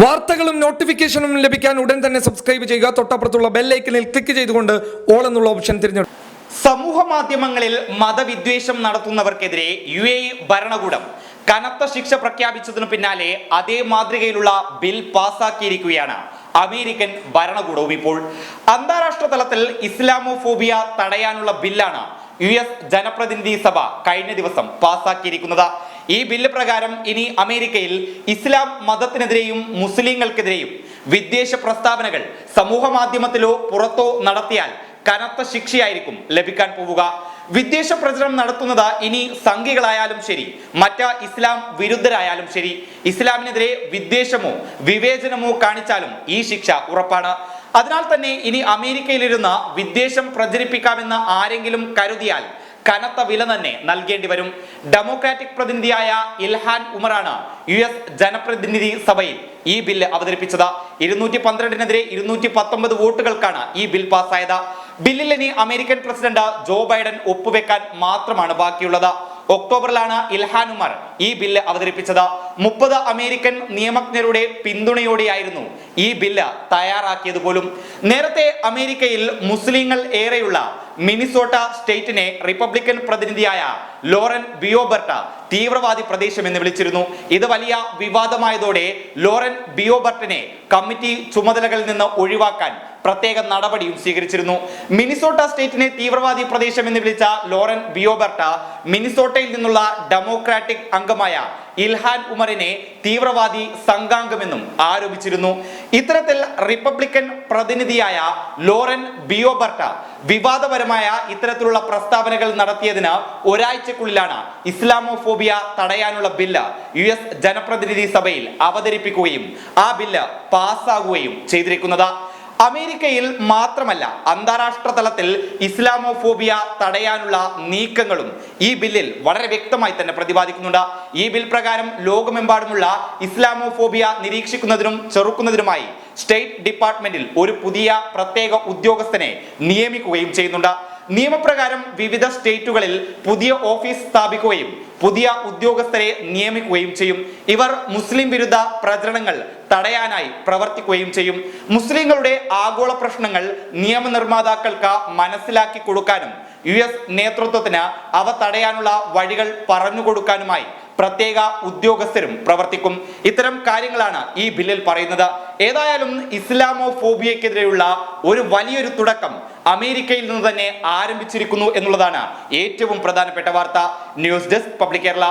വാർത്തകളും നോട്ടിഫിക്കേഷനും ലഭിക്കാൻ ഉടൻ തന്നെ സബ്സ്ക്രൈബ് ചെയ്യുക. തൊട്ടപ്പുറത്തുള്ള ബെല്ലൈക്കനിൽ ക്ലിക്ക് ചെയ്തുകൊണ്ട് ഓൾ എന്നുള്ള ഓപ്ഷൻ തിരഞ്ഞെടുക്കും സമൂഹ മാധ്യമങ്ങളിൽ മതവിദ്വേഷം നടത്തുന്നവർക്കെതിരെ യു എ ഭരണകൂടം കനത്ത ശിക്ഷ പ്രഖ്യാപിച്ചതിന് പിന്നാലെ അതേ മാതൃകയിലുള്ള ബിൽ പാസാക്കിയിരിക്കുകയാണ് അമേരിക്കൻ ഭരണകൂടവും ഇപ്പോൾ. അന്താരാഷ്ട്ര തലത്തിൽ ഇസ്ലാമോഫോബിയ തടയാനുള്ള ബില്ലാണ് യു എസ് ജനപ്രതിനിധി സഭ കഴിഞ്ഞ ദിവസം പാസാക്കിയിരിക്കുന്നത്. ഈ ബില്ല് പ്രകാരം ഇനി അമേരിക്കയിൽ ഇസ്ലാം മതത്തിനെതിരെയും മുസ്ലിങ്ങൾക്കെതിരെയും വിദ്വേഷ പ്രസ്താവനകൾ സമൂഹ മാധ്യമത്തിലോ പുറത്തോ നടത്തിയാൽ കനത്ത ശിക്ഷയായിരിക്കും ലഭിക്കാൻ പോവുക. വിദ്വേഷ പ്രചരണം നടത്തുന്നത് ഇനി സംഘികളായാലും ശരി മറ്റ് ഇസ്ലാം വിരുദ്ധരായാലും ശരി ഇസ്ലാമിനെതിരെ വിദ്വേഷമോ വിവേചനമോ കാണിച്ചാലും ഈ ശിക്ഷ ഉറപ്പാണ്. അതിനാൽ തന്നെ ഇനി അമേരിക്കയിലിരുന്ന് വിദ്വേഷം പ്രചരിപ്പിക്കാമെന്ന് ആരെങ്കിലും കരുതിയാൽ കനത്ത വില തന്നെ നൽകേണ്ടി വരും. ഡെമോക്രാറ്റിക് പ്രതിനിധിയായ ഇൽഹാൻ ഉമറാണ് യു എസ് ജനപ്രതിനിധി സഭയിൽ ഈ ബില്ല് അവതരിപ്പിച്ചത്. ഇരുന്നൂറ്റി പന്ത്രണ്ടിനെതിരെ ഇരുന്നൂറ്റി പത്തൊമ്പത് വോട്ടുകൾക്കാണ് ഈ ബിൽ പാസ്സായത്. ബില്ലിൽ ഇനി അമേരിക്കൻ പ്രസിഡന്റ് ജോ ബൈഡൻ ഒപ്പുവെക്കാൻ മാത്രമാണ് ബാക്കിയുള്ളത്. ഒക്ടോബറിലാണ് ഇൽഹാൻ ഉമർ ഈ ബില്ല് അവതരിപ്പിച്ചത്. മുപ്പത് അമേരിക്കൻ നിയമജ്ഞരുടെ പിന്തുണയോടെയായിരുന്നു ഈ ബില്ല് തയ്യാറാക്കിയത് പോലും. നേരത്തെ അമേരിക്കയിൽ മുസ്ലിങ്ങൾ ഏറെയുള്ള മിനിസോട്ട സ്റ്റേറ്റിനെ റിപ്പബ്ലിക്കൻ പ്രതിനിധിയായ ലോറൻ ബിയോബർട്ട തീവ്രവാദി പ്രദേശം എന്ന് വിളിച്ചിരുന്നു. ഇത് വലിയ വിവാദമായതോടെ ലോറൻ ബിയോബർട്ടിനെ കമ്മിറ്റി ചുമതലകളിൽ നിന്ന് ഒഴിവാക്കാൻ പ്രത്യേക നടപടിയും സ്വീകരിച്ചിരുന്നു. മിനിസോട്ട സ്റ്റേറ്റിനെ തീവ്രവാദി പ്രദേശം എന്ന് വിളിച്ച ലോറൻ ബിയോബർട്ട മിനിസോട്ടയിൽ നിന്നുള്ള ഡെമോക്രാറ്റിക് അംഗമായ ഇൽഹാൻ ഉമറിനെ തീവ്രവാദി സംഘാംഗമെന്നും ആരോപിച്ചിരുന്നു. ഇത്തരത്തിൽ റിപ്പബ്ലിക്കൻ പ്രതിനിധിയായ ലോറൻ ബിയോബർട്ട വിവാദപരമായ ഇത്തരത്തിലുള്ള പ്രസ്താവനകൾ നടത്തിയതിന് ഒരാഴ്ചക്കുള്ളിലാണ് ഇസ്ലാമോഫോബിയ തടയാനുള്ള ബില്ല് യു എസ് ജനപ്രതിനിധി സഭയിൽ അവതരിപ്പിക്കുകയും ആ ബില്ല് പാസ്സാകുകയും ചെയ്തിരിക്കുന്നത്. അമേരിക്കയിൽ മാത്രമല്ല അന്താരാഷ്ട്ര തലത്തിൽ ഇസ്ലാമോഫോബിയ തടയാനുള്ള നീക്കങ്ങളും ഈ ബില്ലിൽ വളരെ വ്യക്തമായി തന്നെ പ്രതിപാദിക്കുന്നുണ്ട്. ഈ ബിൽ പ്രകാരം ലോകമെമ്പാടുമുള്ള ഇസ്ലാമോഫോബിയ നിരീക്ഷിക്കുന്നതിനും ചെറുക്കുന്നതിനുമായി സ്റ്റേറ്റ് ഡിപ്പാർട്ട്മെന്റിൽ ഒരു പുതിയ പ്രത്യേക ഉദ്യോഗസ്ഥനെ നിയമിക്കുകയും ചെയ്യുന്നുണ്ട്. നിയമപ്രകാരം വിവിധ സ്റ്റേറ്റുകളിൽ പുതിയ ഓഫീസ് സ്ഥാപിക്കുകയും പുതിയ ഉദ്യോഗസ്ഥരെ നിയമിക്കുകയും ചെയ്യും. ഇവർ മുസ്ലിം വിരുദ്ധ പ്രചരണങ്ങൾ തടയാനായി പ്രവർത്തിക്കുകയും ചെയ്യും. മുസ്ലിങ്ങളുടെ ആഗോള പ്രശ്നങ്ങൾ നിയമനിർമ്മാതാക്കൾക്ക് മനസ്സിലാക്കി കൊടുക്കാനും യു എസ് നേതൃത്വത്തിന് അവ തടയാനുള്ള വഴികൾ പറഞ്ഞു കൊടുക്കാനുമായി പ്രത്യേക ഉദ്യോഗസ്ഥരും പ്രവർത്തിക്കും. ഇത്തരം കാര്യങ്ങളാണ് ഈ ബില്ലിൽ പറയുന്നത്. ഏതായാലും ഇസ്ലാമോ ഫോബിയക്കെതിരെയുള്ള ഒരു വലിയൊരു തുടക്കം അമേരിക്കയിൽ നിന്ന് തന്നെ ആരംഭിച്ചിരിക്കുന്നു എന്നുള്ളതാണ് ഏറ്റവും പ്രധാനപ്പെട്ട വാർത്ത. News desk public Kerala.